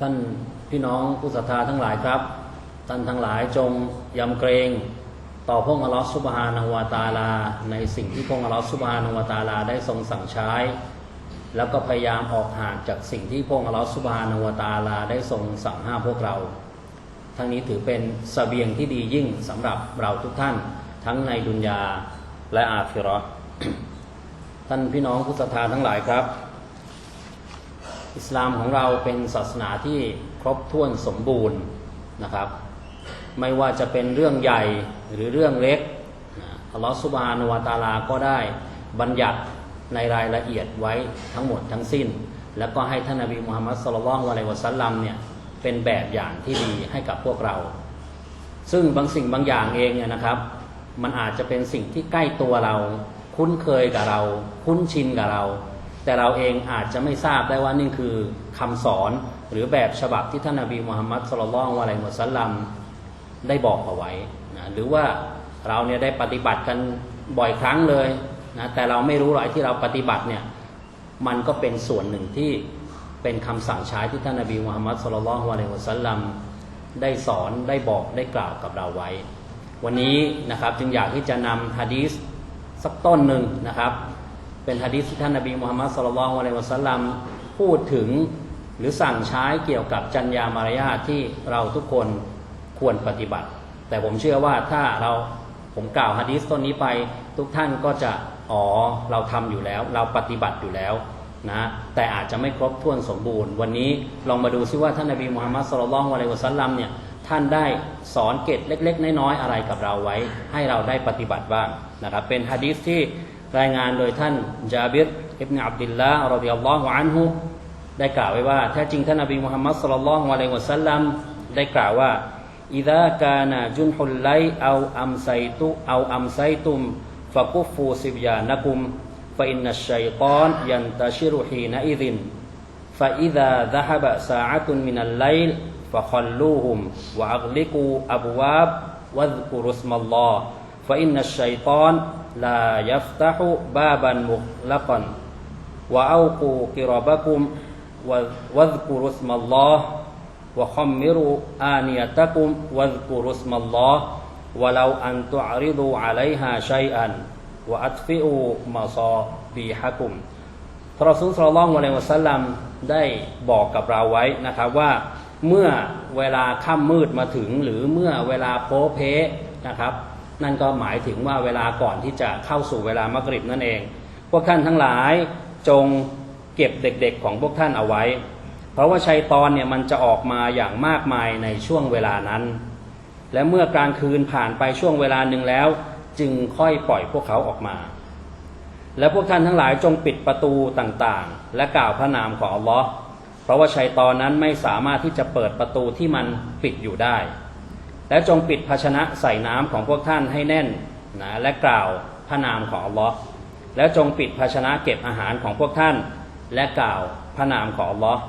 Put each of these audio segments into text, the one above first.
ท่านพี่น้องผู้ศรัทธาทั้งหลายครับ ท่านทั้งหลายจงยำเกรงต่อพระองค์อัลลอฮฺซุบฮานวาตาลา ในสิ่งที่พระองค์อัลลอฮฺซุบฮานวาตาลาได้ทรงสั่งใช้ แล้วก็พยายามออกห่างจากสิ่งที่พระองค์อัลลอฮฺซุบฮานวาตาลาได้ทรงสั่งห้ามพวกเรา ทั้งนี้ถือเป็นสเสบียงที่ดียิ่งสำหรับเราทุกท่าน ทั้งในดุนยาและอาคิราะห์ท่านพี่น้องผู้ศรัทธาทั้งหลายครับ อิสลามของเราเป็นศาสนาที่ครบถ้วนสมบูรณ์นะครับ ไม่ว่าจะเป็นเรื่องใหญ่หรือเรื่องเล็กอัลลอฮฺสุบานุวาตาลาก็ได้บัญญัติในรายละเอียดไว้ทั้งหมดทั้งสิ้น แล้วก็ให้ท่านนบีมุฮัมมัดสุลลัลวะลัยวะสัลลัมเนี่ยเป็นแบบอย่างที่ดีให้กับพวกเรา ซึ่งบางสิ่งบางอย่างเองเนี่ยนะครับ มันอาจจะเป็นสิ่งที่ใกล้ตัวเรา คุ้นเคยกับเรา คุ้นชินกับเรา แต่เราเองอาจจะไม่ทราบได้ว่านี่คือคำสอนหรือแบบฉบับที่ท่านนบีมุฮัมมัดสุลลัลวะลัยมุสลัมได้บอกเอาไว้นะหรือว่าเราเนี่ยได้ปฏิบัติกันบ่อยครั้งเลยนะแต่เราไม่รู้หรอกที่เราปฏิบัติเนี่ยมันก็เป็นส่วนหนึ่งที่เป็นคำสั่งใช้ที่ท่านนบีมุฮัมมัดสุลลัลวะลัยมุสลัมได้สอนได้บอกได้กล่าวกับเราไว้ วันนี้นะครับจึงอยากที่จะนำฮะดีษสักต้นหนึ่งนะครับ เป็นฮะดีษที่ท่านนบีมุฮัมมัดสุลลัลอะลัยวะสัลลัมพูดถึงหรือสั่งใช้เกี่ยวกับจัญญามารยาทที่เราทุกคนควรปฏิบัติ แต่ผมเชื่อว่าถ้าเราผมกล่าวฮะดีษต้นนี้ไป ทุกท่านก็จะอ๋อเราทำอยู่แล้ว เราปฏิบัติอยู่แล้วนะแต่อาจจะไม่ครบถ้วนสมบูรณ์ วันนี้ลองมาดูซิว่าท่านนบีมุฮัมมัดสุลลัลอะลัยวะสัลลัมเนี่ยท่านได้สอนเกตเล็ก ๆ น้อยๆอะไรกับเราไว้ ให้เราได้ปฏิบัติบ้างนะครับเป็นฮะดีษที่ รายงานโดยท่านจาบิรอิบนาอับดิลลาห์รดิยัลลอฮุอันฮุได้กล่าวไว้ว่าแท้จริงท่านอบีมุฮัมมัดสุลลัลฮุอะลัยฮิวะสัลลัมได้กล่าวว่าอิดะกานาจุนฮุลไลเอาอัมไซตุเอาอัมไซตุมฟะกุฟูซิบยานะกุมฟะอินนัชชัยตอนยันตะชิรุฮีนะอิดินฟะอิดะดะฮบะซาอะตุนมินัลไลฟะคัลลูฮุมวะอักลิกูอับวาบวัซกุรุสมัลลอฮ์ ลลอฮุอะลัยฮิวะสัลลัมได้บอกกับเราไว้นะครับว่าเมื่อเวลาค่ำมืดมาถึงหรือเมื่อเวลาโพเพนะครับ นั่นก็หมายถึงว่าเวลาก่อนที่จะเข้าสู่เวลามักริบนั่นเอง พวกท่านทั้งหลายจงเก็บเด็กๆของพวกท่านเอาไว้ เพราะว่าชัยตอนเนี่ยมันจะออกมาอย่างมากมายในช่วงเวลานั้น และเมื่อกลางคืนผ่านไปช่วงเวลาหนึ่งแล้ว จึงค่อยปล่อยพวกเขาออกมา และพวกท่านทั้งหลายจงปิดประตูต่างๆ และกล่าวพระนามของอัลลอฮ์เพราะว่าชัยตอนนั้นไม่สามารถที่จะเปิดประตูที่มันปิดอยู่ได้ และจงปิดภาชนะใส่น้ำของพวกท่านให้แน่นนะและกล่าวพระนามของอัลลอฮ์และจงปิดภาชนะเก็บอาหารของพวกท่าน และกล่าวพระนามของอัลลอฮ์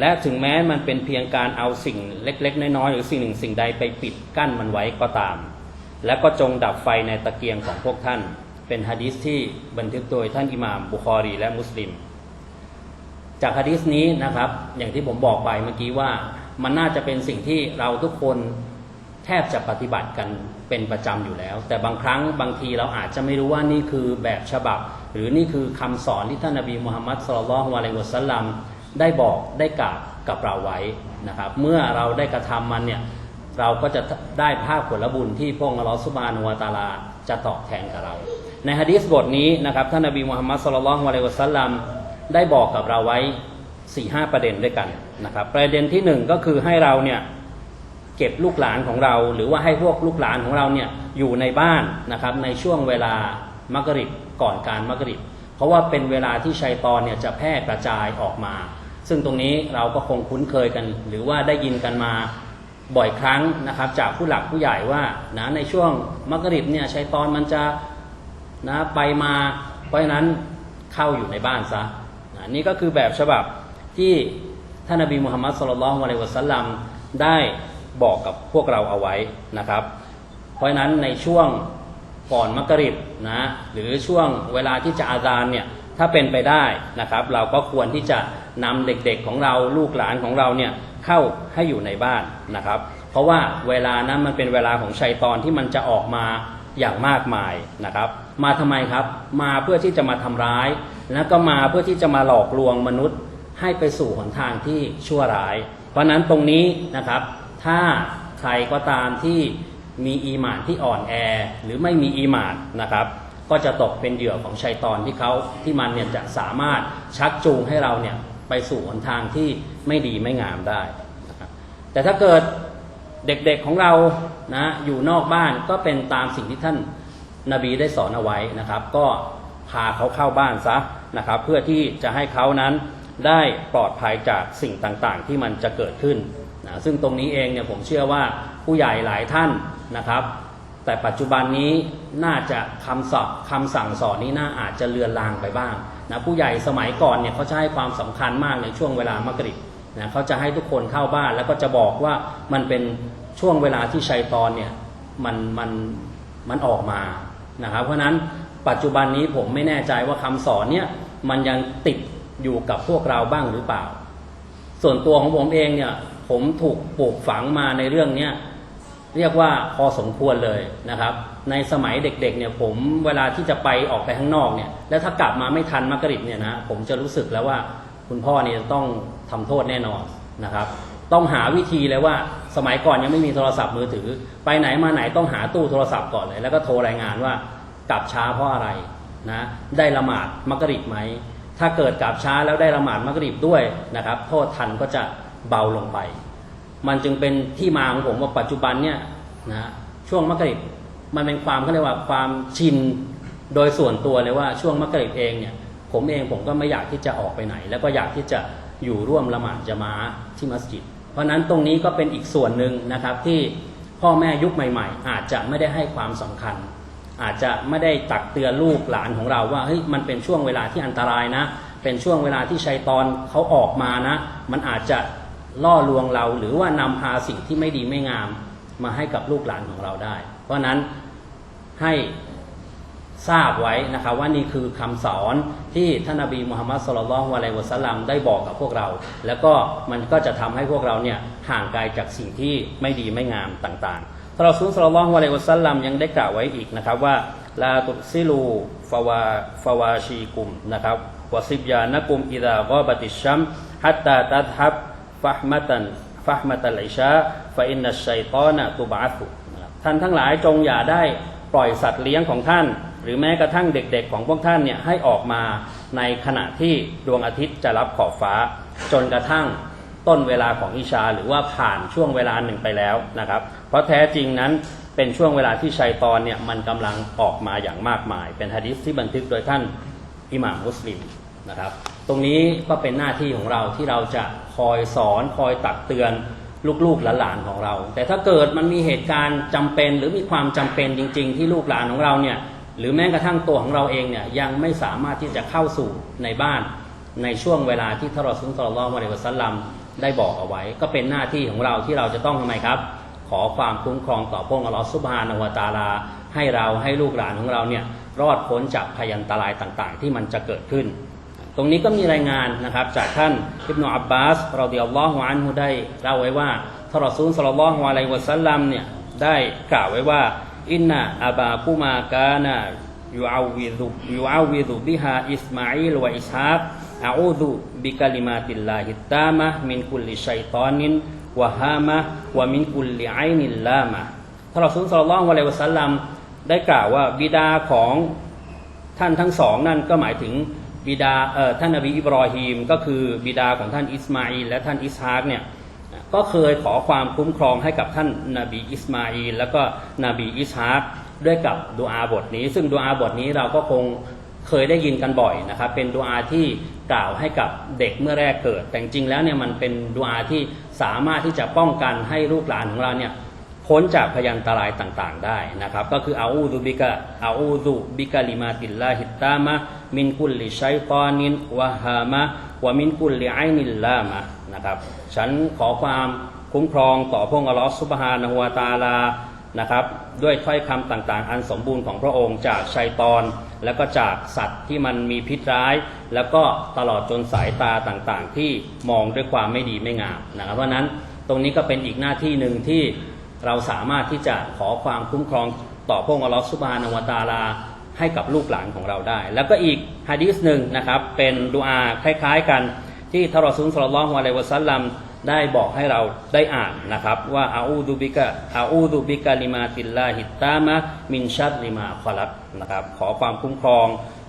และถึงแม้มันเป็นเพียงการเอาสิ่งเล็กๆ น้อยๆหรือสิ่งหนึ่งสิ่งใดไปปิดกั้นมันไว้ก็ตาม และก็จงดับไฟในตะเกียงของพวกท่าน เป็นฮะดีษที่บันทึกโดยท่านอิหม่ามบุคอรีและมุสลิม จากฮะดีษนี้นะครับ อย่างที่ผมบอกไปเมื่อกี้ว่ามันน่าจะเป็นสิ่งที่เราทุกคน แทบจะปฏิบัติกันเป็นประจำอยู่แล้ว แต่บางครั้งบางทีเราอาจจะไม่รู้ว่านี่คือแบบฉบับ หรือนี่คือคำสอนที่ท่านนบีมุฮัมมัดสุลลัลฮุอะลัยฮิวะสัลลัมได้บอกได้กล่าวกับเราไว้นะครับ เมื่อเราได้กระทำมันเนี่ยเราก็จะได้ภาพผลบุญที่พระองค์อัลลอฮฺสุบานุวาตาลาจะตอบแทนกับเรา ในฮะดีษบทนี้นะครับท่านนบีมุฮัมมัดสุลลัลฮุอะลัยฮิวะสัลลัมได้บอกกับเราไว้4ี่ห้าประเด็นด้วยกันนะครับ ประเด็นที่หนึ่งก็คือให้เราเนี่ย เก็บลูกหลานของเรา หรือว่าให้พวกลูกหลานของเราเนี่ยอยู่ในบ้านนะครับในช่วงเวลามักริบก่อนการมักริบเพราะว่าเป็นเวลาที่ชัยตอนเนี่ยจะแพร่กระจายออกมา ซึ่งตรงนี้เราก็คงคุ้นเคยกัน หรือว่าได้ยินกันมาบ่อยครั้งนะครับจากผู้หลักผู้ใหญ่ว่านะในช่วงมักริบเนี่ยชัยตอนมันจะนะไปมาเพราะฉะนั้นเข้าอยู่ในบ้านซะนะนี่ก็คือแบบฉบับที่ท่านนบีมุฮัมมัดสุลลัลของอะลัยวะสัลลัมได้ บอกกับพวกเราเอาไว้นะครับ เพราะฉะนั้นในช่วงก่อนมักริบนะหรือช่วงเวลาที่จะอาซานเนี่ยถ้าเป็นไปได้นะครับ เราก็ควรที่จะนำเด็กๆของเราลูกหลานของเราเนี่ยเข้าให้อยู่ในบ้านนะครับ เพราะว่าเวลานั้นมันเป็นเวลาของชัยตอนที่มันจะออกมาอย่างมากมายนะครับ มาทำไมครับมาเพื่อที่จะมาทำร้าย แล้วก็มาเพื่อที่จะมาหลอกลวงมนุษย์ให้ไปสู่หนทางที่ชั่วร้าย เพราะฉะนั้นตรงนี้นะครับ ถ้าใครก็ตามที่มีอีหมานที่อ่อนแอ หรือไม่มีอีหมานนะครับ ก็จะตกเป็นเหยื่อของชัยตอนที่เขาที่มันเนี่ยจะสามารถชักจูงให้เราเนี่ยไปสู่หนทางที่ไม่ดีไม่งามได้นะครับแต่ถ้าเกิดเด็กๆของเรานะอยู่นอกบ้านก็เป็นตามสิ่งที่ท่านนบีได้สอนเอาไว้นะครับ ก็พาเขาเข้าบ้านซะนะครับ เพื่อที่จะให้เขานั้นได้ปลอดภัยจากสิ่งต่างๆ ที่มันจะเกิดขึ้น นะซึ่งตรงนี้เองเนี่ยผมเชื่อว่าผู้ใหญ่หลายท่านนะครับ แต่ปัจจุบันนี้น่าจะคำสอบคำสั่งสอนนี้น่าอาจจะเลือนลางไปบ้างนะผู้ใหญ่สมัยก่อนเนี่ยเขาจะให้ความสำคัญมากในช่วงเวลามกริบนะเขาจะให้ทุกคนเข้าบ้านแล้วก็จะบอกว่ามันเป็นช่วงเวลาที่ชัยตอนเนี่ยมันมันมันออกมานะครับ เพราะฉะนั้นปัจจุบันนี้ผมไม่แน่ใจว่าคำสอนเนี่ยมันยังติดอยู่กับพวกเราบ้างหรือเปล่า ส่วนตัวของผมเองเนี่ย ผมถูกปลูกฝังมาในเรื่องเนี้ยเรียกว่าพอสมควรเลยนะครับ ในสมัยเด็กๆเนี่ยผมเวลาที่จะไปออกไปข้างนอกเนี่ยแล้วถ้ากลับมาไม่ทันมักริบเนี่ยนะผมจะรู้สึกแล้วว่าคุณพ่อเนี่ยต้องทำโทษแน่นอนนะครับ ต้องหาวิธีเลยว่าสมัยก่อนยังไม่มีโทรศัพท์มือถือ ไปไหนมาไหนต้องหาตู้โทรศัพท์ก่อนเลย แล้วก็โทรรายงานว่ากลับช้าเพราะอะไรนะได้ละหมาดมักริบไหมถ้าเกิดกลับช้าแล้วได้ละหมาดมักริบด้วยนะครับ โทษทันก็จะ เบาลงไป มันจึงเป็นที่มาของผมว่าปัจจุบันเนี่ยนะช่วงมกริบมันเป็นความเขาเรียกว่าความชินโดยส่วนตัวเลยว่าช่วงมกริบเองเนี่ยผมเองผมก็ไม่อยากที่จะออกไปไหน แล้วก็อยากที่จะอยู่ร่วมละหมาดจะมาที่มัสยิด เพราะนั้นตรงนี้ก็เป็นอีกส่วนหนึ่งนะครับที่พ่อแม่ยุคใหม่ ๆ อาจจะไม่ได้ให้ความสำคัญ อาจจะไม่ได้ตักเตือนลูกหลานของเราว่าเฮ้ยมันเป็นช่วงเวลาที่อันตรายนะ เป็นช่วงเวลาที่ชัยตอนเขาออกมานะ มันอาจจะ ล่อลวงเราหรือว่านำพาสิ่งที่ไม่ดีไม่งามมาให้กับลูกหลานของเราได้ เพราะนั้นให้ทราบไว้นะครับว่านี่คือคำสอนที่ท่านนบีมุฮัมมัดสุลลัลฮุอะลัยฮิวะสัลลัมได้บอกกับพวกเรา แล้วก็มันก็จะทำให้พวกเราเนี่ยห่างไกลจากสิ่งที่ไม่ดีไม่งามต่างๆท่านรอซูลสุลลัลฮุอะลัยฮิวะสัลลัมยังได้กล่าวไว้อีกนะครับว่าลาตุซิลูฟาวาฟาวาชีกุมนะครับวะซิบยานะกุมอิดากอบัติชัมฮัตตาตัดฮับ ฟะห์มะตันฟะห์มะตัลอิชาฟะอินนัชชัยตอนะตุบาสุท่านทั้งหลายจงอย่าได้ปล่อยสัตว์เลี้ยงของท่าน หรือแม้กระทั่งเด็กๆของพวกท่านเนี่ยให้ออกมาในขณะที่ดวงอาทิตย์จะรับขอบฟ้า จนกระทั่งต้นเวลาของอิชา หรือว่าผ่านช่วงเวลาหนึ่งไปแล้วนะครับ เพราะแท้จริงนั้นเป็นช่วงเวลาที่ชัยตอนเนี่ยมันกำลังออกมาอย่างมากมาย เป็นฮะดิษที่บันทึกโดยท่านอิหม่ามมุสลิมนะครับ ตรงนี้ก็เป็นหน้าที่ของเราที่เราจะคอยสอนคอยตักเตือนลูกๆหลานๆของเรา แต่ถ้าเกิดมันมีเหตุการณ์จำเป็นหรือมีความจำเป็นจริง ๆ ที่ลูกหลานของเราเนี่ยหรือแม้กระทั่งตัวของเราเองเนี่ยยังไม่สามารถที่จะเข้าสู่ในบ้านในช่วงเวลาที่ทารอซุลตลอดวะเลวซัลลัมได้บอกเอาไว้ ก็เป็นหน้าที่ของเราที่เราจะต้องทำไมครับ ขอความคุ้มครองต่อพระองค์อัลลอฮฺซุบฮานะฮูวตาลา ให้เราให้ลูกหลานของเราเนี่ยรอดพ้นจากพยันตรายต่างๆ ที่มันจะเกิดขึ้น ตรงนี้ก็มีรายงานนะครับจากท่านอิบนาอับบาสเราเดียวลลอฮุอันฮุได้เล่าไว้ว่าทรอซูลสัลลัลลอฮุอะลัยวะสัลลัมเนี่ยได้กล่าวไว้ว่าอินนะอับาคุมากานะยูอาวิดุยูอาวิดุบิฮาอิสมาอิลวะอิสฮากอาอูดุบิกะลิมาติลลาฮิตตามะมินคุลิชัยตอนินวะฮามะวะมินคุลิไอนิลลามะทรอซูลสัลลัลลอฮุอะลัยวะสัลลัมได้กล่าวว่าบิดาของท่านทั้งสองนั่นก็หมายถึง บิดาเอ่อท่านนบีอิบรอฮีมก็คือบิดาของท่านอิสมาอิลและท่านอิสฮากเนี่ยก็เคยขอความคุ้มครองให้กับท่านนบีอิสมาอิลแล้วก็นบีอิสฮากด้วยกับดูอาบทนี้ ซึ่งดูอาบทนี้เราก็คงเคยได้ยินกันบ่อยนะครับเป็นดูอาที่กล่าวให้กับเด็กเมื่อแรกเกิด แต่จริงแล้วเนี่ยมันเป็นดูอาที่สามารถที่จะป้องกันให้ลูกหลานของเราเนี่ย พ้นจากพยันตรายต่างๆได้นะครับ ก็คืออาอูซุบิกะอาอูซุบิกะลิมาติลลาฮิตตามะมินกุลลิชัยตานินวะฮามะวะมินกุลลิไอนิลลามะนะครับ ฉันขอความคุ้มครองต่อพระองค์อัลลอฮฺซุบฮานะฮูวะตาลานะครับ ด้วยถ้อยคำต่างๆ อันสมบูรณ์ของพระองค์จากชัยตอน แล้วก็จากสัตว์ที่มันมีพิษร้าย แล้วก็ตลอดจนสายตาต่างๆ ที่มองด้วยความไม่ดีไม่งามนะครับเพราะนั้นตรงนี้ก็เป็นอีกหน้าที่หนึ่งที่ เราสามารถที่จะขอความคุ้มครองต่อพระองค์อัลลอฮฺซุบานะฮูวตาลาให้กับลูกหลานของเราได้ แล้วก็อีกฮะดีษหนึ่งนะครับเป็นดูอาคล้ายๆกันที่ทารอซุลสลลัลอฮุอะลัยวะซัลลัมได้บอกให้เราได้อ่านนะครับ ว่าอาอูดุบิกะอาอูดุบิกะลิมาติลลาฮิตตามะมินชัดลิมาคอลักนะครับขอความคุ้มครอง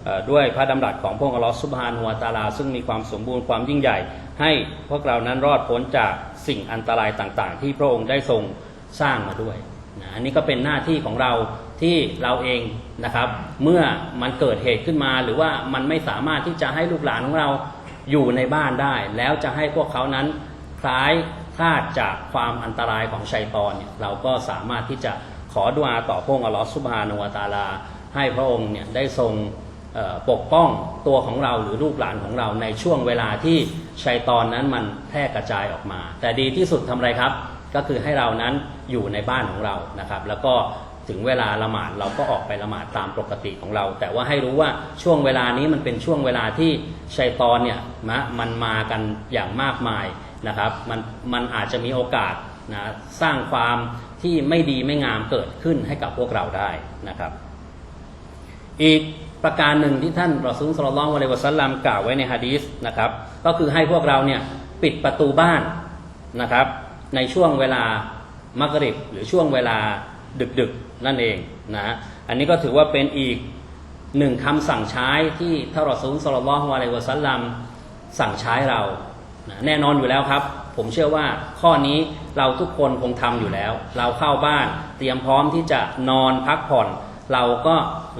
อด้วยพระดำรัสของพระองค์อัลลอฮฺซุบฮานุวตาลา ซึ่งมีความสมบูรณ์ความยิ่งใหญ่ ให้พวกเรานั้นรอดพ้นจากสิ่งอันตรายต่างๆ ที่พระองค์ได้ทรง สร้างมาด้วยนะอันนี้ก็เป็นหน้าที่ของเราที่เราเองนะครับ เมื่อมันเกิดเหตุขึ้นมา หรือว่ามันไม่สามารถที่จะให้ลูกหลานของเราอยู่ในบ้านได้ แล้วจะให้พวกเขานั้นคล้ายคลาดจากความอันตรายของชัยตอนเนี่ยเราก็สามารถที่จะขอดุอาต่อพระองค์อัลลอฮฺซุบฮานะฮูวะตาลา ให้พระองค์เนี่ยได้ทรงปกป้องตัวของเราหรือลูกหลานของเราในช่วงเวลาที่ชัยตอนนั้นมันแพร่กระจายออกมา แต่ดีที่สุดทำอะไรครับ ก็คือให้เรานั้นอยู่ในบ้านของเรานะครับ แล้วก็ถึงเวลาละหมาดเราก็ออกไปละหมาดตามปกติของเรา แต่ว่าให้รู้ว่าช่วงเวลานี้มันเป็นช่วงเวลาที่ชัยตอนเนี่ยมะมันมากันอย่างมากมายนะครับมันมันอาจจะมีโอกาสนะสร้างความที่ไม่ดีไม่งามเกิดขึ้นให้กับพวกเราได้นะครับ อีกประการหนึ่งที่ท่านรอซูลสลลัลลอฮุอะลัยฮิวะซัลลัมกล่าวไว้ในฮะดีษนะครับ ก็คือให้พวกเราเนี่ยปิดประตูบ้านนะครับ ในช่วงเวลามักริบหรือช่วงเวลาดึกๆนั่นเองนะอันนี้ก็ถือว่าเป็นอีกหนึ่งคำสั่งใช้ที่ท่านรอซูลสลลัลลอฮุอะลัยฮิวะซัลลัมสั่งใช้เรานะแน่นอนอยู่แล้วครับ ผมเชื่อว่าข้อนี้เราทุกคนคงทำอยู่แล้ว เราเข้าบ้านเตรียมพร้อมที่จะนอนพักผ่อน เราก็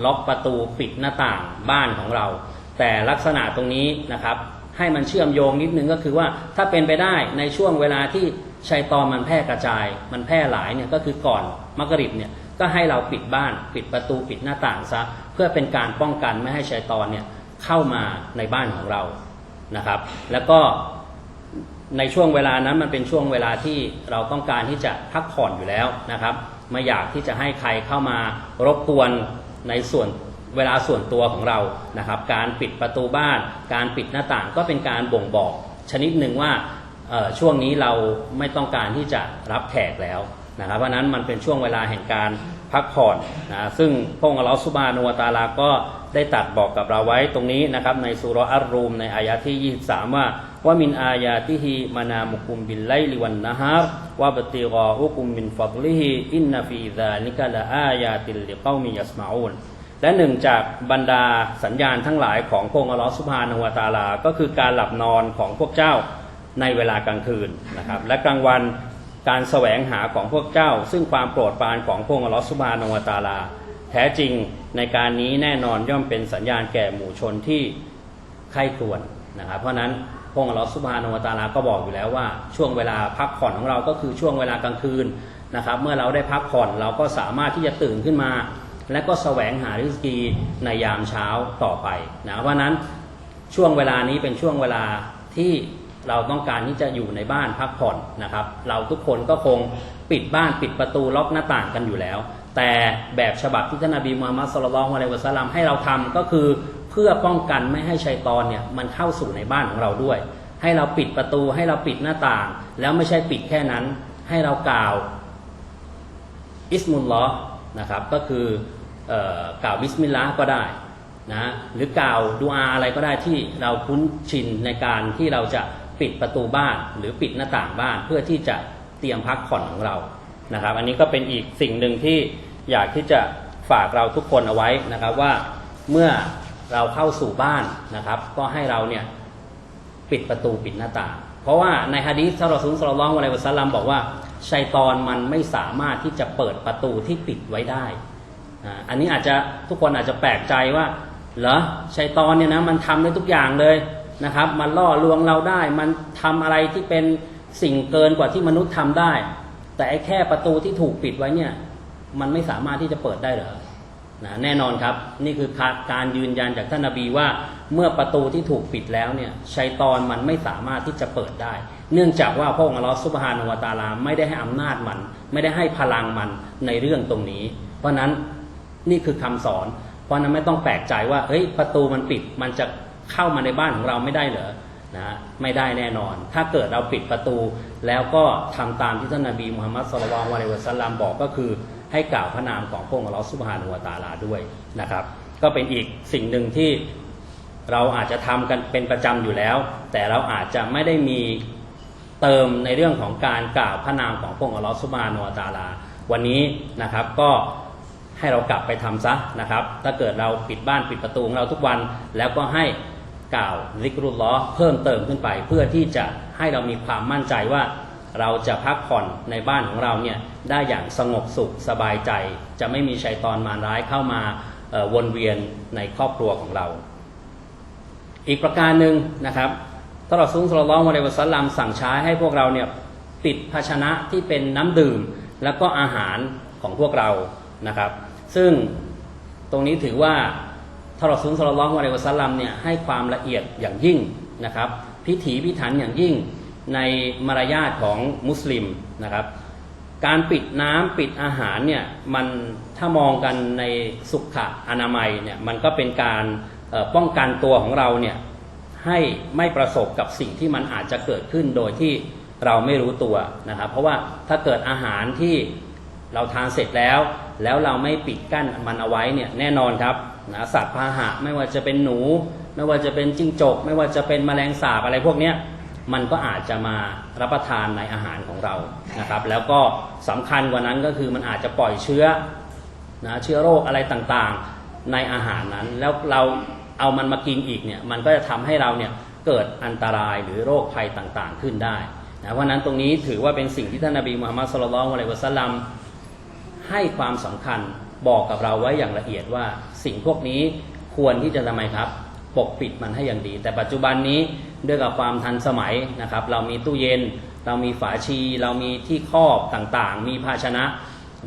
ล็อกประตูปิดหน้าต่างบ้านของเรา แต่ลักษณะตรงนี้นะครับ ให้มันเชื่อมโยงนิดนึงก็คือว่าถ้าเป็นไปได้ในช่วงเวลาที่ ชัยตอนมันแพร่กระจาย มันแพร่หลายเนี่ยก็คือก่อนมักริบเนี่ยก็ให้เราปิดบ้าน ปิดประตูปิดหน้าต่างซะเพื่อเป็นการป้องกันไม่ให้ชัยตอนเนี่ยเข้ามาในบ้านของเรานะครับ แล้วก็ในช่วงเวลานั้นมันเป็นช่วงเวลาที่เราต้องการที่จะพักผ่อนอยู่แล้วนะครับ ไม่อยากที่จะให้ใครเข้ามารบกวนในส่วนเวลาส่วนตัวของเรานะครับ การปิดประตูบ้าน การปิดหน้าต่างก็เป็นการบ่งบอกชนิดหนึ่งว่า ช่วงนี้เราไม่ต้องการที่จะรับแขกแล้วนะครับเพราะนั้นมันเป็นช่วงเวลาแห่งการพักผ่อนนะซึ่งพระองค์อัลลอฮฺซุบานุวตาลาก็ได้ตัดบอกกับเราไว้ตรงนี้นะครับในสุราะห์อัรรูมในอายะที่ 23 ว่าว่ามินอายาติฮิมานามุกุมบิลไลลิวันนะฮารวะบติกออุกุมมินฟัดลิฮิอินนฟีซาลิกะละอายาติลลิกอมิยัสมาอูนและหนึ่งจากบรรดาสัญญาณทั้งหลายของพระองค์อัลลอฮฺซุบานะฮูวตาลา ก็คือการหลับนอนของพวกเจ้า ในเวลากลางคืนนะครับและกลางวันการแสวงหาของพวกเจ้า ซึ่งความโปรดปรานของพระองค์อัลลอฮฺซุบานวตาลา แท้จริงในการนี้แน่นอนย่อมเป็นสัญญาณแก่หมู่ชนที่ใคร่ควญนะครับเพราะนั้นพงค์อัลลอฮฺซุบานวตาลาก็บอกอยู่แล้วว่า ช่วงเวลาพักผ่อนของเราก็คือช่วงเวลากลางคืนนะครับเมื่อเราได้พักผ่อนเราก็สามารถที่จะตื่นขึ้นมา และก็แสวงหาริสกีในยามเช้าต่อไปนะเพราะนั้นช่วงเวลานี้เป็นช่วงเวลาที่ เราต้องการที่จะอยู่ในบ้านพักผ่อนนะครับ เราทุกคนก็คงปิดบ้านปิดประตูล็อกหน้าต่างกันอยู่แล้ว แต่แบบฉบับที่ท่านนบีมูฮัมมัดสุลลัลฮุอะลัยฮิวะซัลลัมให้เราทำก็คือเพื่อป้องกันไม่ให้ชัยตอนเนี่ยมันเข้าสู่ในบ้านของเราด้วย ให้เราปิดประตูให้เราปิดหน้าต่าง แล้วไม่ใช่ปิดแค่นั้น ให้เรากล่าวอิสมุลลอฮ์นะครับก็คือออกล่าวบิสมิลลาห์ก็ได้นะหรือกล่าวดูอาอะไรก็ได้ที่เราคุ้นชินในการที่เราจะ ปิดประตูบ้านหรือปิดหน้าต่างบ้านเพื่อที่จะเตรียมพักผ่อนของเรานะครับ อันนี้ก็เป็นอีกสิ่งหนึ่งที่อยากที่จะฝากเราทุกคนเอาไว้นะครับว่าเมื่อเราเข้าสู่บ้านนะครับ ก็ให้เราเนี่ยปิดประตูปิดหน้าต่าง เพราะว่าในฮะดีษท่านรอซูลสลลัลลอฮุอะลัยวะซัลลัมบอกว่าชัยตอนมันไม่สามารถที่จะเปิดประตูที่ปิดไว้ได้อ่าอันนี้อาจจะทุกคนอาจจะแปลกใจว่าเหรอชัยตอนเนี่ยนะมันทำได้ทุกอย่างเลย นะครับ มันล่อลวงเราได้ มันทำอะไรที่เป็นสิ่งเกินกว่าที่มนุษย์ทำได้ แต่ไอ้แค่ประตูที่ถูกปิดไว้เนี่ย มันไม่สามารถที่จะเปิดได้เหรอนะแน่นอนครับ นี่คือการยืนยันจากท่านนบีว่าเมื่อประตูที่ถูกปิดแล้วเนี่ยชัยตอนมันไม่สามารถที่จะเปิดได้ เนื่องจากว่าพระองค์อัลลอฮฺซุบฮานุวตาลาไม่ได้ให้อำนาจมัน ไม่ได้ให้พลังมันในเรื่องตรงนี้ เพราะนั้นนี่คือคำสอน เพราะนั้นไม่ต้องแปลกใจว่าเฮ้ยประตูมันปิดมันจะ เข้ามาในบ้านของเราไม่ได้เหรอนะไม่ได้แน่นอน ถ้าเกิดเราปิดประตู แล้วก็ทำตามที่ท่านนบีมุฮัมมัดสุลลัลวะลัยวะสัลลัมบอกก็คือให้กล่าวพระนามของพระองค์อัลลอฮฺซุบฮานุวะตาลาด้วยนะครับ ก็เป็นอีกสิ่งหนึ่งที่เราอาจจะทำกันเป็นประจำอยู่แล้ว แต่เราอาจจะไม่ได้มีเติมในเรื่องของการกล่าวพระนามของพระองค์อัลลอฮฺซุบฮานุวะตาลา วันนี้นะครับก็ให้เรากลับไปทำซะนะครับ ถ้าเกิดเราปิดบ้านปิดประตูของเราทุกวันแล้วก็ให้ กล่าวซิกรุลลอฮ์เพิ่มเติมขึ้นไป เพื่อที่จะให้เรามีความมั่นใจว่า เราจะพักผ่อนในบ้านของเราเนี่ยได้อย่างสงบสุขสบายใจ จะไม่มีชัยตอนมารร้ายเข้ามาวนเวียนในครอบครัวของเรา อีกประการหนึ่งนะครับตลอดซุนสลลองวะเลวะสัลลัมสั่งใช้ให้พวกเราเนี่ยปิดภาชนะที่เป็นน้ำดื่ม แล้วก็อาหารของพวกเรานะครับ ซึ่งตรงนี้ถือว่า ท่ารซุนสลลองวะเลวะสัลลัมเนี่ยให้ความละเอียดอย่างยิ่งนะครับ พิถีพิถันอย่างยิ่งในมารยาทของมุสลิมนะครับ การปิดน้ำปิดอาหารเนี่ยมันถ้ามองกันในสุขอนามัยเนี่ยมันก็เป็นการป้องกันตัวของเราเนี่ยให้ไม่ประสบกับสิ่งที่มันอาจจะเกิดขึ้นโดยที่เราไม่รู้ตัวนะครับ เพราะว่าถ้าเกิดอาหารที่เราทานเสร็จแล้ว แล้วเราไม่ปิดกั้นมันเอาไว้เนี่ยแน่นอนครับ นะสัตว์พาหะไม่ว่าจะเป็นหนู ไม่ว่าจะเป็นจิ้งจก ไม่ว่าจะเป็นแมลงสาบอะไรพวกนี้มันก็อาจจะมารับประทานในอาหารของเรานะครับ แล้วก็สำคัญกว่านั้นก็คือมันอาจจะปล่อยเชื้อนะเชื้อโรคอะไรต่างๆในอาหารนั้น แล้วเราเอามันมากินอีกเนี่ยมันก็จะทำให้เราเนี่ยเกิดอันตรายหรือโรคภัยต่างๆ ขึ้นได้นะเพราะนั้นตรงนี้ถือว่าเป็นสิ่งที่ท่านนบีมุฮัมมัดสุลลัลลอฮุอะลัยวะสัลลัมให้ความสำคัญ บอกกับเราไว้อย่างละเอียดว่าสิ่งพวกนี้ควรที่จะทำไมครับ ปกปิดมันให้อย่างดี แต่ปัจจุบันนี้ด้วยกับความทันสมัยนะครับ เรามีตู้เย็น เรามีฝาชี เรามีที่ครอบต่างๆ มีภาชนะ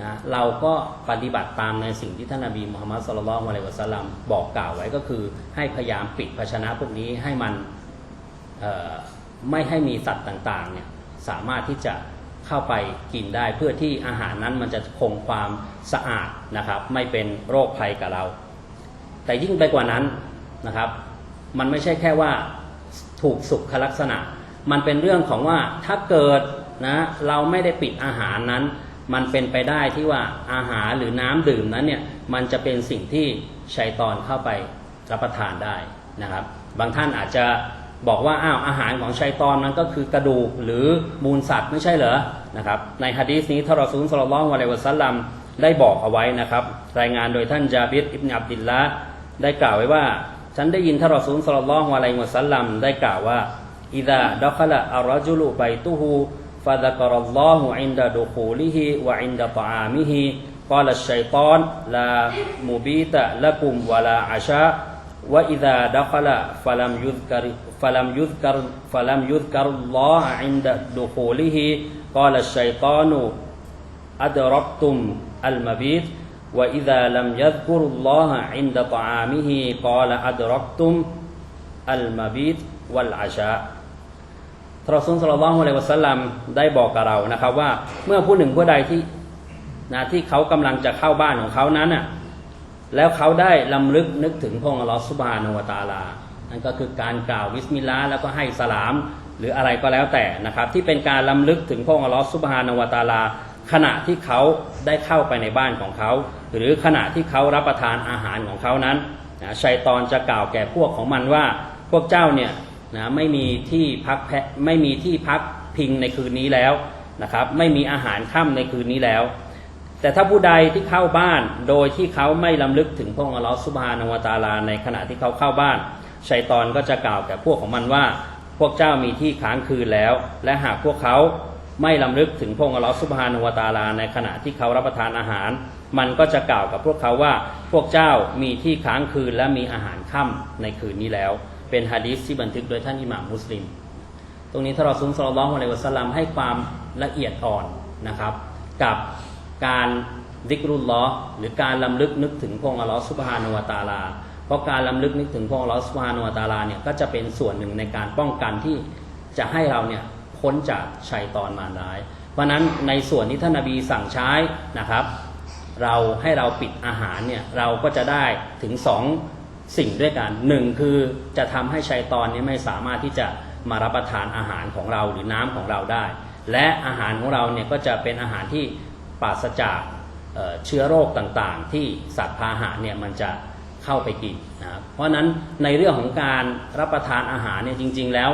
นะเราก็ปฏิบัติตามในสิ่งที่ท่านนบีมุฮัมมัดสุลลัลลอฮุอะลัยวะสัลลัมบอกกล่าวไว้ก็คือ ให้พยายามปิดภาชนะพวกนี้ให้มันไม่ให้มีสัตว์ต่างๆเนี่ยสามารถที่จะ เข้าไปกินได้เพื่อที่อาหารนั้นมันจะคงความสะอาดนะครับ ไม่เป็นโรคภัยกับเรา แต่ยิ่งไปกว่านั้นนะครับ มันไม่ใช่แค่ว่าถูกสุขลักษณะ มันเป็นเรื่องของว่าถ้าเกิดนะเราไม่ได้ปิดอาหารนั้น มันเป็นไปได้ที่ว่าอาหารหรือน้ำดื่มนั้นเนี่ยมันจะเป็นสิ่งที่ชัยตอนเข้าไปรับประทานได้นะครับ บางท่านอาจจะบอกว่าอ้าวอาหารของชัยตอนนั้นก็คือกระดูกหรือมูลสัตว์ไม่ใช่เหรอ นะครับในฮะดีสนี้ท่ารอซูลสุลต่านวะลัวะสัลลัมได้บอกเอาไว้นะครับ รายงานโดยท่านจาบิดอิบนาอับดิลละได้กล่าวไว้ว่า ฉันได้ยินท่ารอซูลสุลต่านวะลัวะสัลลัมได้กล่าวว่าอิดะดอคละอารจุลุไบตุฮูฟาดะกรัลลอฮูอินดะดุคูลิฮิวะอินดะตอามิฮิกอลัชัยตอนลามูบีตะละกุมวะลาอาชะว่าอิดะดอคละฟะลัมยุดกะริ فلم يذكر فلم يذكر الله عند دخوله قال الشيطان أدركتم المبيت وإذا لم يذكر الله عند طعامه قال أدركتم المبيت والعشاء ทรสุลสลลัลลอฮุอะลัยฮิวะสัลลัมได้บอกกับเรานะครับว่าเมื่อผู้หนึ่งผู้ใดที่นะที่เขากำลังจะเข้าบ้านของเขานั้นน่ะแล้วเขาได้ลำลึกนึกถึงพระองค์อัลลอฮฺสุบฮานาวะตะอาลา นั่นก็คือการกล่าววิสมิลลาห์แล้วก็ให้สลาม หรืออะไรก็แล้วแต่นะครับ ที่เป็นการลำลึกถึงพระองค์อัลลอฮฺสุบฮานาวตาลา ขณะที่เขาได้เข้าไปในบ้านของเขา หรือขณะที่เขารับประทานอาหารของเขานั้นนะชัยตอนจะกล่าวแก่พวกของมันว่าพวกเจ้าเนี่ยนะไม่มีที่พักแพะไม่มีที่พักพิงในคืนนี้แล้วนะครับ ไม่มีอาหารค่ำในคืนนี้แล้ว แต่ถ้าผู้ใดที่เข้าบ้านโดยที่เขาไม่ลำลึกถึงพระองค์อัลลอฮฺสุบฮานาวตาลาในขณะที่เขาเข้าบ้าน ชัยตอนก็จะกล่าวแก่พวกของมันว่า พวกเจ้ามีที่ค้างคืนแล้ว และหากพวกเขาไม่ลำลึกถึงพงค์อัลลอฮฺสุบฮานาวตาลาในขณะที่เขารับประทานอาหาร มันก็จะกล่าวกับพวกเขาว่า พวกเจ้ามีที่ค้างคืนและมีอาหารค่ำในคืนนี้แล้ว เป็นฮะดีษที่บันทึกโดยท่านอิหม่ามมุสลิม ตรงนี้ถ้าเราซุนสลลัลลอฮุอะลัยฮิวะสลัมให้ความละเอียดอ่อนนะครับ กับการดิกรุลลอฮ์หรือการลำลึกนึกถึงพงค์อัลลอฮ์ซุบฮานะฮูวตาลา ราะการลำลึกนึกถึงพระองค์ลอฮ์ซุบฮานะฮูวตาลาเนี่ยก็จะเป็นส่วนหนึ่งในการป้องกันที่จะให้เราเนี่ยพ้นจากชัยตอนมารร้าย เพราะฉะนั้นในส่วนที่ท่านนบีสั่งใช้นะครับ เราให้เราปิดอาหารเนี่ยเราก็จะได้ถึงสองสิ่งด้วยกันหนึ่งคือจะทำให้ชัยตอนนี้ไม่สามารถที่จะมารับประทานอาหารของเราหรือน้ำของเราได้ และอาหารของเราเนี่ยก็จะเป็นอาหารที่ปราศจากเเชื้อโรคต่างๆ ที่สัตว์พาหะเนี่ยมันจะ เข้าไปกินนะครับเพราะนั้นในเรื่องของการรับประทานอาหารเนี่ยจริง ๆ แล้ว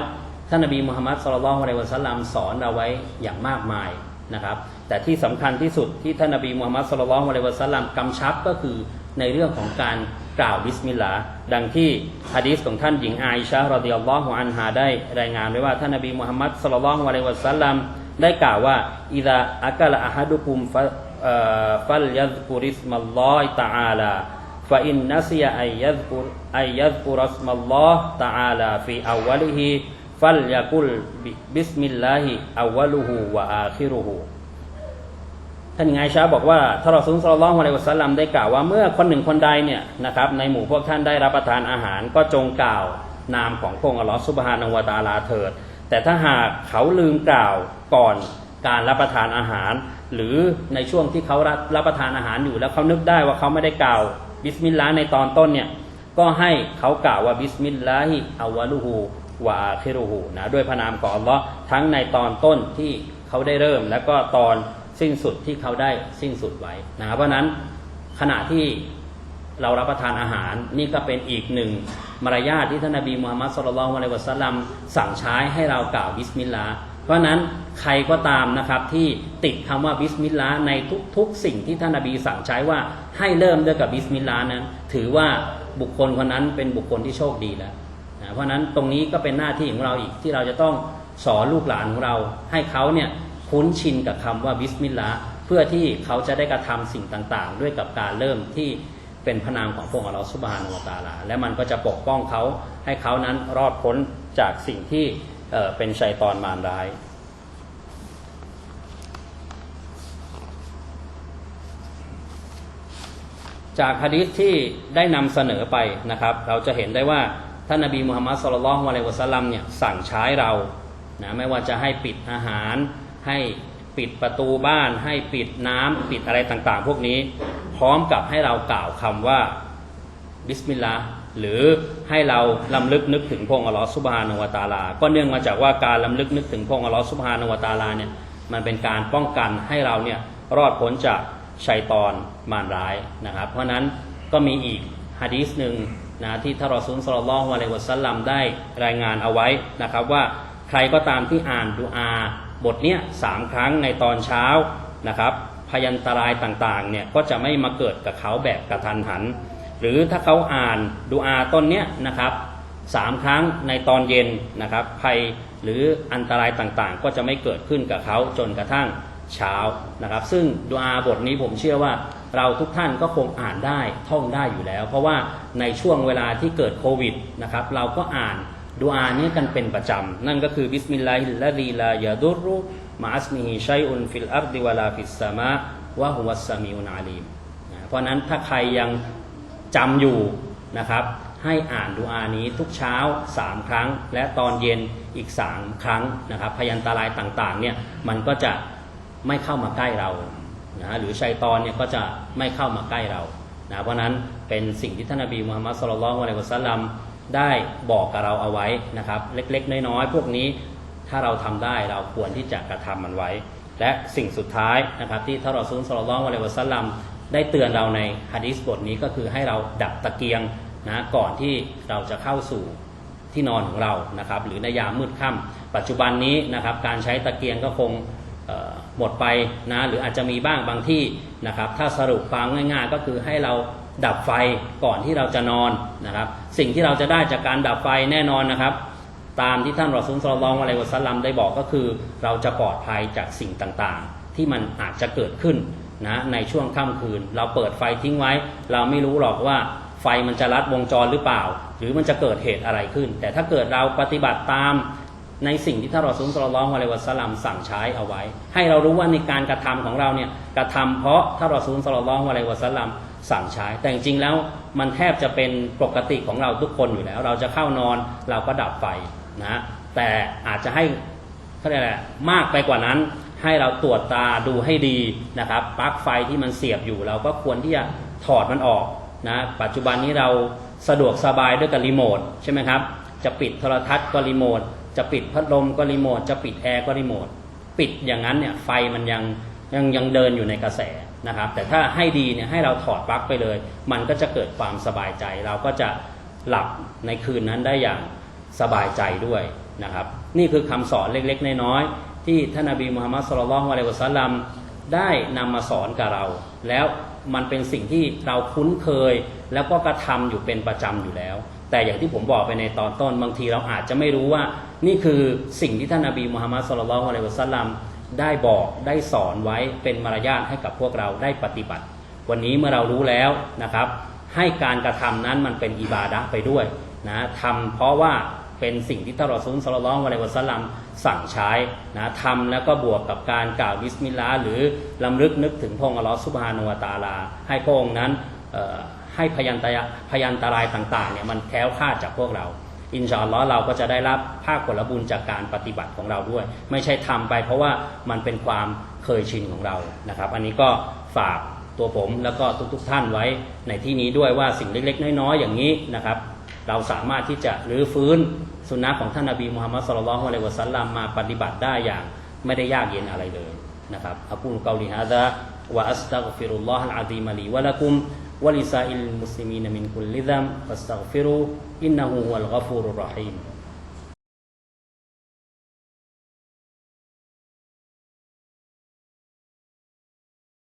ท่านนบีมุฮัมมัดสุลลัลลอฮุอะลัยวะสัลลัมสอนเราไว้อย่างมากมายนะครับ แต่ที่สำคัญที่สุดที่ท่านนบีมูฮัมมัดสุลลัลลอฮุอะลัยวะสัลลัมกำชับก็คือในเรื่องของการกล่าวบิสมิลลาห์ดังที่ฮะดีษของท่านหญิงอาอิชะฮ์รอฎิยัลลอฮุอันฮาได้รายงานไว้ว่าท่านนบีมูฮัมมัดสุลลัลลอฮุอะลัยวะสัลลัมได้กล่าวว่าอิดะอักะละอะฮัดุคุมฟะเอ่อ ฟาอินนัสยาไอยัซกุไอยัซกุรัสมัลลอฮ์ตะอาลาฟีอวัลิฮีฟัลยากุลบิสมิลลาฮิอวัลูฮูวะอาคิรูฮูท่านไงชาบอกว่าทารอซุนสลลองอะไรวะซัลลัมได้กล่าวว่าเมื่อคนหนึ่งคนใดเนี่ยนะครับในหมู่พวกท่านได้รับประทานอาหารก็จงกล่าวนามของพงอัลลอฮ์สุบฮานาวตาลาเถิด แต่ถ้าหากเขาลืมกล่าวก่อนการรับประทานอาหาร หรือในช่วงที่เขารับประทานอาหารอยู่แล้วเขานึกได้ว่าเขาไม่ได้กล่าว บิสมิลลาห์ในตอนต้นเนี่ยก็ให้เขากล่าวว่าบิสมิลลาฮิอาวะลูฮูวะอาคิรุฮูนะด้วยพระนามของอัลลอฮ์ทั้งในตอนต้นที่เขาได้เริ่ม แล้วก็ตอนสิ้นสุดที่เขาได้สิ้นสุดไว้นะเพราะนั้นขณะที่เรารับประทานอาหารนี่ก็เป็นอีกหนึ่งมารยาทที่ท่านนบีมูฮัมมัดสุลลัลลอฮุอะลัยวะสัลลัมสั่งใช้ให้เรากล่าวบิสมิลลาห์ เพราะนั้นใครก็ตามนะครับที่ติดคำว่าบิสมิลลาในทุกๆ สิ่งที่ท่านนบีสั่งใช้ว่าให้เริ่มด้วยกับบิสมิลลานั้น ถือว่าบุคคลคนนั้นเป็นบุคคลที่โชคดีแล้วนะเพราะนั้นตรงนี้ก็เป็นหน้าที่ของเราอีกที่เราจะต้องสอนลูกหลานของเรา ให้เขาเนี่ยคุ้นชินกับคำว่าบิสมิลลาเพื่อที่เขาจะได้กระทำสิ่งต่างๆ ด้วยกับการเริ่มที่เป็นพระนามของพระองค์อัลลอฮฺสุบานาละตาลาและมันก็จะปกป้องเขาให้เขานั้นรอดพ้นจากสิ่งที่ เป็นชัยตอนมารร้าย จากฮะดีษที่ได้นำเสนอไปนะครับ เราจะเห็นได้ว่าท่านนบีมุฮัมมัดสุลลัลฮุอะลัยวะสัลลัมเนี่ยสั่งใช้เรานะไม่ว่าจะให้ปิดอาหารให้ปิดประตูบ้าน ให้ปิดน้ำปิดอะไรต่างๆ พวกนี้ พร้อมกับให้เรากล่าวคำว่า บิสมิลลาห์หรือให้เราลำลึกนึกถึงพงอัลลอฮฺซุบฮานะฮูวตาลา ก็เนื่องมาจากว่าการลำลึกนึกถึงพงอัลลอฮฺซุบฮานะฮูวตาลาเนี่ยมันเป็นการป้องกันให้เราเนี่ยรอดพ้นจากชัยตอนมารร้ายนะครับ เพราะนั้นก็มีอีกฮะดีษหนึ่งนะที่ท่านรอซูลสุลลลอฮุอะลัยวะสัลลัมได้รายงานเอาไว้นะครับว่าใครก็ตามที่อ่านดูอา บทเนี้ยสามครั้งในตอนเช้านะครับพยันตรายต่างๆเนี่ยก็จะไม่มาเกิดกับเขาแบบกระทันหัน หรือถ้าเขาอ่านดูอาต้นเนี้ยนะครับสามครั้งในตอนเย็นนะครับ ภัยหรืออันตรายต่างๆ ก็จะไม่เกิดขึ้นกับเขาจนกระทั่งเช้านะครับ ซึ่งดูอาบทนี้ผมเชื่อว่าเราทุกท่านก็คงอ่านได้ท่องได้อยู่แล้ว เพราะว่าในช่วงเวลาที่เกิดโควิดนะครับ เราก็อ่านดูอานี้กันเป็นประจำ นั่นก็คือบิสมิลลาฮิลลาดีลายาดุรุมาอัสมิฮิชัยอุนฟิลอัรดิวะลาฟิสสามะวะฮุวัสสามิอุนอาลีมเพราะนั้นถ้าใครยัง จำอยู่นะครับ ให้อ่านดูอานี้ทุกเช้า 3 ครั้ง และตอนเย็นอีก 3 ครั้งนะครับ พยันตรายต่างๆเนี่ยมันก็จะไม่เข้ามาใกล้เรานะหรือชัยตอนเนี่ยก็จะไม่เข้ามาใกล้เรานะเพราะนั้นเป็นสิ่งที่ท่านนบีมุฮัมมัดสุลลัลลอฮุอะลัยฮิวะสัลลัมได้บอกกับเราเอาไว้นะครับ เล็กๆ น้อยๆพวกนี้ถ้าเราทำได้เราควรที่จะกระทำมันไว้ และสิ่งสุดท้ายนะครับที่ท่านรอซูลสุลลัลลอฮุอะลัยฮิวะสัลลัม ได้เตือนเราในฮะดีษบทนี้ก็คือให้เราดับตะเกียงนะก่อนที่เราจะเข้าสู่ที่นอนของเรานะครับ หรือในยามมืดค่ำปัจจุบันนี้นะครับ การใช้ตะเกียงก็คงหมดไปนะหรืออาจจะมีบ้างบางที่นะครับ ถ้าสรุปความง่าย ๆ ก็คือให้เราดับไฟก่อนที่เราจะนอนนะครับ สิ่งที่เราจะได้จากการดับไฟแน่นอนนะครับ ตามที่ท่านรอซูลสลลัลลอฮุอะลัยฮิวะสัลลัมได้บอกก็คือ เราจะปลอดภัยจากสิ่งต่างๆ ที่มันอาจจะเกิดขึ้น นะในช่วงค่ำคืน เราเปิดไฟทิ้งไว้ เราไม่รู้หรอกว่าไฟมันจะลัดวงจรหรือเปล่า หรือมันจะเกิดเหตุอะไรขึ้น แต่ถ้าเกิดเราปฏิบัติตามในสิ่งที่ท่านรอซูลสุลลัลฮุอะลัยวะสลัมสั่งใช้เอาไว้ ให้เรารู้ว่าในการกระทำของเราเนี่ยกระทำเพราะท่านรอซูลสุลลัลฮุอะลัยวะสลลัมสั่งใช้ แต่จริงๆแล้วมันแทบจะเป็นปกติของเราทุกคนอยู่แล้ว เราจะเข้านอนเราก็ดับไฟนะแต่อาจจะให้เขาเรียกอะไรมากไปกว่านั้น ให้เราตรวจตาดูให้ดีนะครับปลั๊กไฟที่มันเสียบอยู่ เราก็ควรที่จะถอดมันออกนะปัจจุบันนี้เราสะดวกสบายด้วยกับรีโมทใช่ไหมครับจะปิดโทรทัศน์ก็รีโมทจะปิดพัดลมก็รีโมทจะปิดแอร์ก็รีโมทปิดอย่างนั้นเนี่ยไฟมันยังยังยังเดินอยู่ในกระแสนะครับ แต่ถ้าให้ดีเนี่ยให้เราถอดปลั๊กไปเลย มันก็จะเกิดความสบายใจ เราก็จะหลับในคืนนั้นได้อย่างสบายใจด้วยนะครับ นี่คือคำสอนเล็กๆน้อยๆ ที่ท่านนบีมุฮัมมัดสุลลัลลอฮุอะลัยวะสัลลัมได้นำมาสอนกับเรา แล้วมันเป็นสิ่งที่เราคุ้นเคย แล้วก็กระทำอยู่เป็นประจำอยู่แล้ว แต่อย่างที่ผมบอกไปในตอนต้นบางทีเราอาจจะไม่รู้ว่า นี่คือสิ่งที่ท่านนบีมุฮัมมัดสุลลัลลอฮุอะลัยวะสัลลัมได้บอกได้สอนไว้เป็นมารยาทให้กับพวกเราได้ปฏิบัติ วันนี้เมื่อเรารู้แล้วนะครับ ให้การกระทำนั้นมันเป็นอิบาดะไปด้วยนะทำเพราะว่า เป็นสิ่งที่ท่านรอซูลสลลัลลอฮุอะลัยวะสัลลัมสั่งใช้นะทำแล้วก็บวกกับการกล่าวบิสมิลลาห์หรือลำลึกนึกถึงพงค์อัลลอฮฺซุบฮานุวะตาลา ให้พระองค์นั้นให้พยันตรายพยันตรายต่างๆเนี่ยมันแคล้วคลาดจากพวกเรา อินชาอัลลอฮ์เราก็จะได้รับภาคผลบุญจากการปฏิบัติของเราด้วย ไม่ใช่ทำไปเพราะว่ามันเป็นความเคยชินของเรานะครับ อันนี้ก็ฝากตัวผมแล้วก็ทุกๆท่านไว้ในที่นี้ด้วยว่าสิ่งเล็กๆ น้อยๆอย่างนี้นะครับ เราสามารถที่จะรื้อฟื้น สุนนะของท่านนบีมูฮัมมัดสุลลัลฮุอะลัยวะสัลลัมมาปฏิบัติได้อย่างไม่ได้ยากเย็นอะไรเลยนะครับอักูลกาลิฮะดะวะอัสตัฆฟิรุลลอฮ์อัลอาดีมะลีวะละกุมวะลิซาอิลมุสลิมีนมินกุลลิซัมฟัสตัฆฟิรูอินนะฮูวัลกัฟูรุรรฮีม